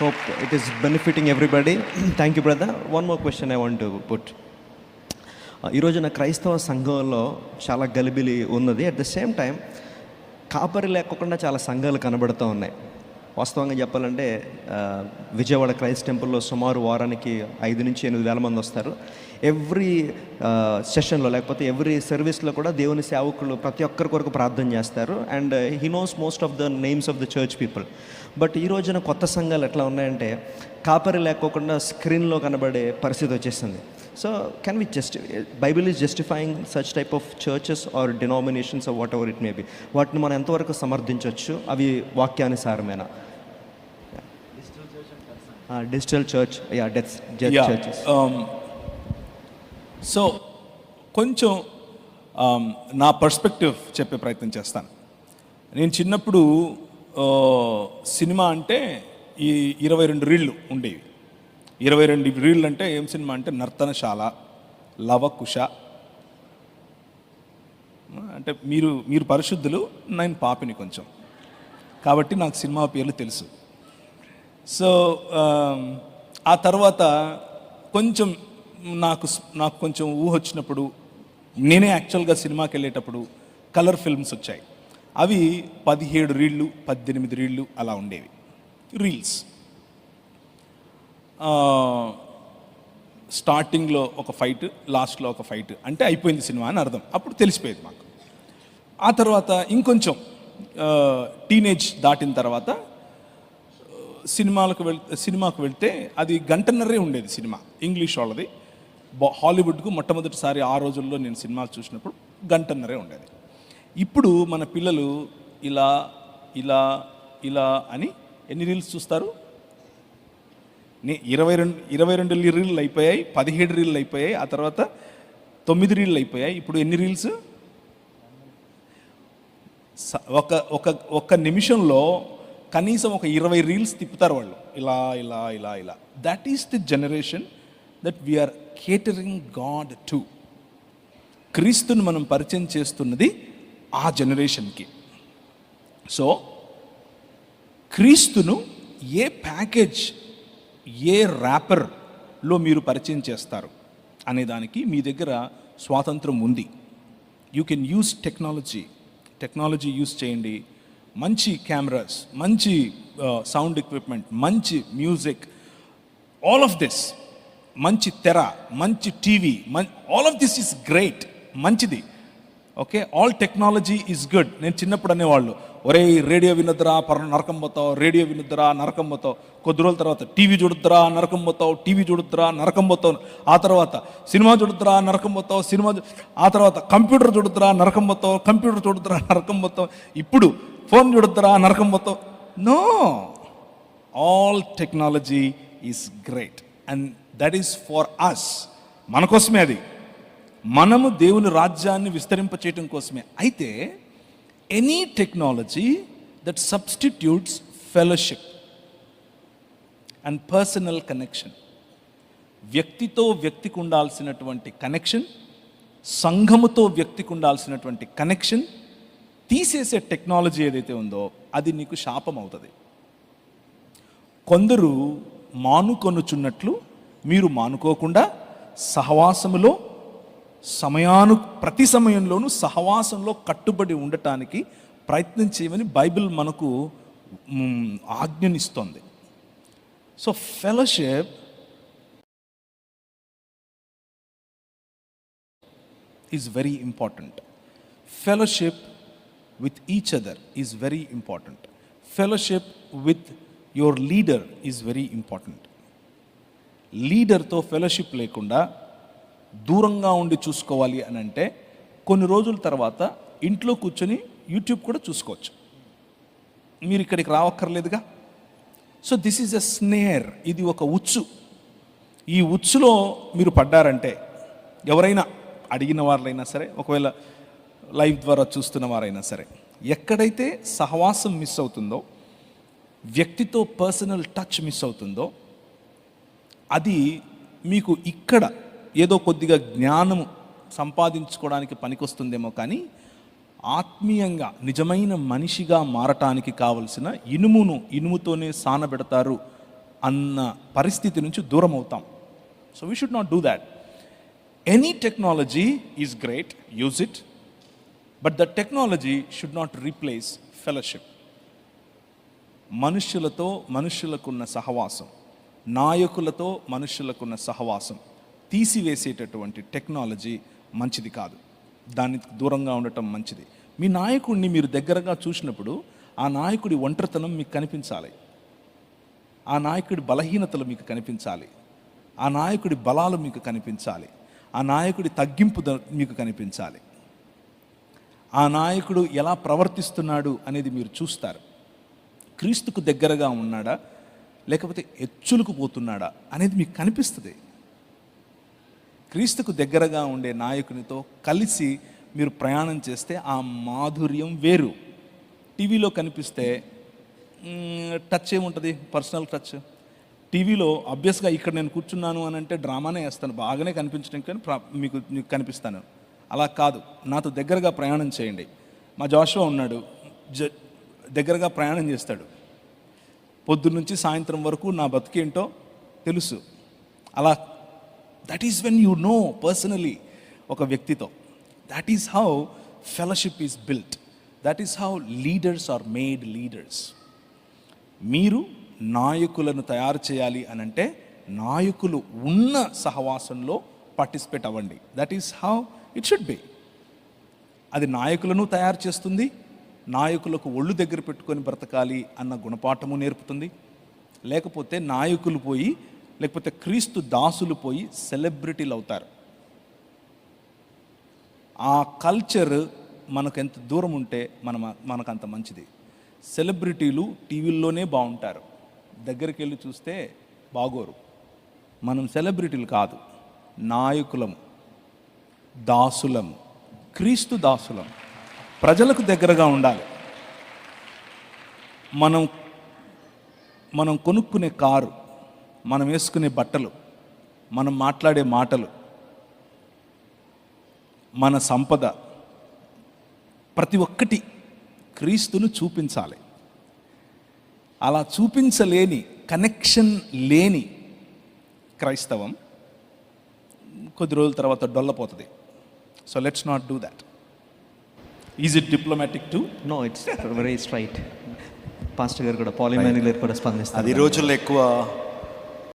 Hope it is benefiting everybody thank you brother one more question I want put ఈరోజు నా క్రైస్తవ సంఘంలో చాలా గలిబిలి ఉన్నది. అట్ ద సేమ్ టైం కాపరి లేకుండా చాలా సంఘాలు కనబడుతూ ఉన్నాయి. వాస్తవంగా చెప్పాలంటే విజయవాడ క్రైస్ట్ టెంపుల్లో సుమారు వారానికి ఐదు నుంచి ఎనిమిది వేల మంది వస్తారు. ఎవ్రీ సెషన్లో లేకపోతే ఎవ్రీ సర్వీస్లో కూడా దేవుని సేవకులు ప్రతి ఒక్కరి కొరకు ప్రార్థన చేస్తారు. And he knows most of the names of the church people. But ఈ రోజున కొత్త సంఘాలు ఎట్లా ఉన్నాయంటే కాపరి లేకోకుండా స్క్రీన్లో కనబడే పరిస్థితి వచ్చేసింది. So can we just Bible is justifying such type of churches or denominations of whatever it may be వాటిని మనం ఎంతవరకు సమర్థించవచ్చు అవి వాక్యానుసారమేనా? Digital church Yeah. Um, so కొంచెం um, నా పర్స్పెక్టివ్ చెప్పే ప్రయత్నం చేస్తాను. నేను చిన్నప్పుడు సినిమా అంటే ఈ ఇరవై రెండు రీళ్ళు ఉండేవి. ఇరవై రెండు రీళ్ళు అంటే ఏం సినిమా అంటే నర్తనశాల లవకుశ అంటే మీరు మీరు పరిశుద్ధులు నేను పాపిని కొంచెం. కాబట్టి నాకు సినిమా పేర్లు తెలుసు. సో um, ఆ తర్వాత కొంచెం నాకు నాకు కొంచెం ఊహ వచ్చినప్పుడు నేనే యాక్చువల్గా సినిమాకి వెళ్ళేటప్పుడు కలర్ ఫిల్మ్స్ వచ్చాయి. అవి పదిహేడు రీళ్ళు పద్దెనిమిది రీళ్ళు అలా ఉండేవి. రీల్స్. స్టార్టింగ్లో ఒక ఫైట్ లాస్ట్లో ఒక ఫైట్ అంటే అయిపోయింది సినిమా అని అర్థం. అప్పుడు తెలిసిపోయేది మాకు. ఆ తర్వాత ఇంకొంచెం టీనేజ్ దాటిన తర్వాత సినిమాలకు వెళ్ సినిమాకు వెళ్తే అది గంటన్నరే ఉండేది సినిమా. ఇంగ్లీష్ వాళ్ళది. హాలీవుడ్కు మొట్టమొదటిసారి ఆ రోజుల్లో నేను సినిమాలు చూసినప్పుడు గంటన్నరే ఉండేది. ఇప్పుడు మన పిల్లలు ఇలా ఇలా ఇలా అని ఎన్ని రీల్స్ చూస్తారు? నే ఇరవై రెండు ఇరవై రెండు రీళ్ళు అయిపోయాయి పదిహేడు రీళ్ళు అయిపోయాయి ఆ తర్వాత తొమ్మిది రీళ్ళు అయిపోయాయి. ఇప్పుడు ఎన్ని రీల్స్? స- ఒక ఒక ఒక్క నిమిషంలో కనీసం ఒక ఇరవై రీల్స్ తిప్పుతారు వాళ్ళు. ఇలా ఇలా ఇలా ఇలా. That is the generation that we are catering god to క్రీస్తుని మనం పరిచయం చేస్తున్నది ఆ జనరేషన్కి. సో క్రీస్తును ఏ ప్యాకేజ్ ఏ ర్యాపర్లో మీరు పరిచయం చేస్తారు అనే దానికి మీ దగ్గర స్వాతంత్రం ఉంది. You can use technology technology use చేయండి. మంచి కెమెరాస్ మంచి సౌండ్ ఎక్విప్మెంట్ మంచి మ్యూజిక్ ఆల్ ఆఫ్ దిస్ మంచి తెర మంచి TV man all of this is great మంచిది. Okay all technology is good నేను చిన్నప్పుడు అనేవాళ్ళు ఒరే రేడియో వినొద్దురా పర నరకం పోతావు రేడియో వినొద్దురా నరకం పోతావు. కొద్ది రోజుల తర్వాత టీవీ చూడొద్దురా నరకం పోతావు టీవీ చూడొద్దురా నరకం పోతావు. ఆ తర్వాత సినిమా చూడొద్దురా నరకం పోతావు సినిమా ఆ తర్వాత కంప్యూటర్ చూడొద్దురా నరకం పోతావు కంప్యూటర్ చూడొద్దురా నరకం పోతావు. ఇప్పుడు ఫోన్ చూడుద్దురా నరకం పోతావు. No. All technology is great and that is for us మన కోసమే అది. మనము దేవుని రాజ్యాన్ని విస్తరింపచేయటం కోసమే. అయితే any technology that substitutes fellowship and personal connection వ్యక్తితో వ్యక్తికి ఉండాల్సినటువంటి కనెక్షన్ సంఘముతో వ్యక్తికి ఉండాల్సినటువంటి కనెక్షన్ తీసేసే టెక్నాలజీ ఏదైతే ఉందో అది నీకు శాపం అవుతుంది కొందరు మానుకొనుచున్నట్లు మీరు మానుకోకుండా సహవాసములో సమయాను ప్రతి సమయంలోనూ సహవాసంలో కట్టుబడి ఉండటానికి ప్రయత్నం చేయమని బైబిల్ మనకు ఆజ్ఞనిస్తోంది. So fellowship is very important fellowship with each other is very important fellowship with your leader is very important లీడర్తో fellowship లేకుండా దూరంగా ఉండి చూసుకోవాలి అని అంటే కొన్ని రోజుల తర్వాత ఇంట్లో కూర్చొని యూట్యూబ్ కూడా చూసుకోవచ్చు. మీరు ఇక్కడికి రావక్కర్లేదుగా. So this is a snare ఇది ఒక ఉచ్చు. ఈ ఉచ్చులో మీరు పడ్డారంటే ఎవరైనా అడిగిన వాళ్ళైనా సరే ఒకవేళ లైవ్ ద్వారా చూస్తున్న వారైనా సరే ఎక్కడైతే సహవాసం మిస్ అవుతుందో వ్యక్తితో పర్సనల్ టచ్ మిస్ అవుతుందో అది మీకు ఇక్కడ ఏదో కొద్దిగా జ్ఞానము సంపాదించుకోవడానికి పనికొస్తుందేమో కానీ ఆత్మీయంగా నిజమైన మనిషిగా మారటానికి కావలసిన ఇనుమును ఇనుముతోనే సానబెడతారు అన్న పరిస్థితి నుంచి దూరం అవుతాం. So we should not do that any technology is great use it but the technology should not replace fellowship మనుష్యులతో మనుష్యులకున్న సహవాసం నాయకులతో మనుష్యులకున్న సహవాసం తీసివేసేటటువంటి టెక్నాలజీ మంచిది కాదు. దానికి దూరంగా ఉండటం మంచిది. మీ నాయకుడిని మీరు దగ్గరగా చూసినప్పుడు ఆ నాయకుడి ఒంటరితనం మీకు కనిపించాలి. ఆ నాయకుడి బలహీనతలు మీకు కనిపించాలి. ఆ నాయకుడి బలాలు మీకు కనిపించాలి. ఆ నాయకుడి తగ్గింపు మీకు కనిపించాలి. ఆ నాయకుడు ఎలా ప్రవర్తిస్తున్నాడు అనేది మీరు చూస్తారు. క్రీస్తుకు దగ్గరగా ఉన్నాడా? లేకపోతే ఎచ్చులకు పోతున్నాడా? అనేది మీకు కనిపిస్తుంది. క్రీస్తుకు దగ్గరగా ఉండే నాయకునితో కలిసి మీరు ప్రయాణం చేస్తే ఆ మాధుర్యం వేరు. టీవీలో కనిపిస్తే టచ్ ఏముంటుంది? Personal touch. టీవీలో అభ్యస్గా ఇక్కడ నేను కూర్చున్నాను అని అంటే డ్రామానే వేస్తాను. బాగానే కనిపించడం కానీ మీకు మీకు కనిపిస్తాను. అలా కాదు. నాతో దగ్గరగా ప్రయాణం చేయండి. మా జాషువా ఉన్నాడు. జ దగ్గరగా ప్రయాణం చేస్తాడు. పొద్దున్నుంచి సాయంత్రం వరకు నా బతికేంటో తెలుసు. అలా that is when you know personally ఒక వ్యక్తితో. That is how fellowship is built that is how leaders are made leaders మీరు నాయకులను తయారు చేయాలి అని అంటే నాయకులు ఉన్న సహవాసంలో పార్టిసిపేట్ అవ్వండి. That is how it should be అది నాయకులను తయారు చేస్తుంది నాయకులకు ఒళ్ళు దగ్గర పెట్టుకొని బ్రతకాలి అన్న గుణపాఠము నేర్పుతుంది. లేకపోతే నాయకులు పోయి లేకపోతే క్రీస్తు దాసులు పోయి సెలబ్రిటీలు అవుతారు. ఆ కల్చర్ మనకు ఎంత దూరం ఉంటే మన మనకు అంత మంచిది. సెలబ్రిటీలు టీవీల్లోనే బాగుంటారు దగ్గరికి వెళ్ళి చూస్తే బాగోరు. మనం సెలబ్రిటీలు కాదు నాయకులము. దాసులం. క్రీస్తు దాసులం. ప్రజలకు దగ్గరగా ఉండాలి. మనం మనం కొనుక్కునే కారు మనం వేసుకునే బట్టలు మనం మాట్లాడే మాటలు మన సంపద ప్రతి ఒక్కటి క్రీస్తును చూపించాలి. అలా చూపించలేని కనెక్షన్ లేని క్రైస్తవం కొద్ది రోజుల తర్వాత డొల్లపోతుంది. So let's not do that is it diplomatic to know it's very straight pastor గారు కూడా పాలిమాన్యులర్ కూడా స్పందిస్తారు అది ఈ రోజుల్లో ఎక్కువ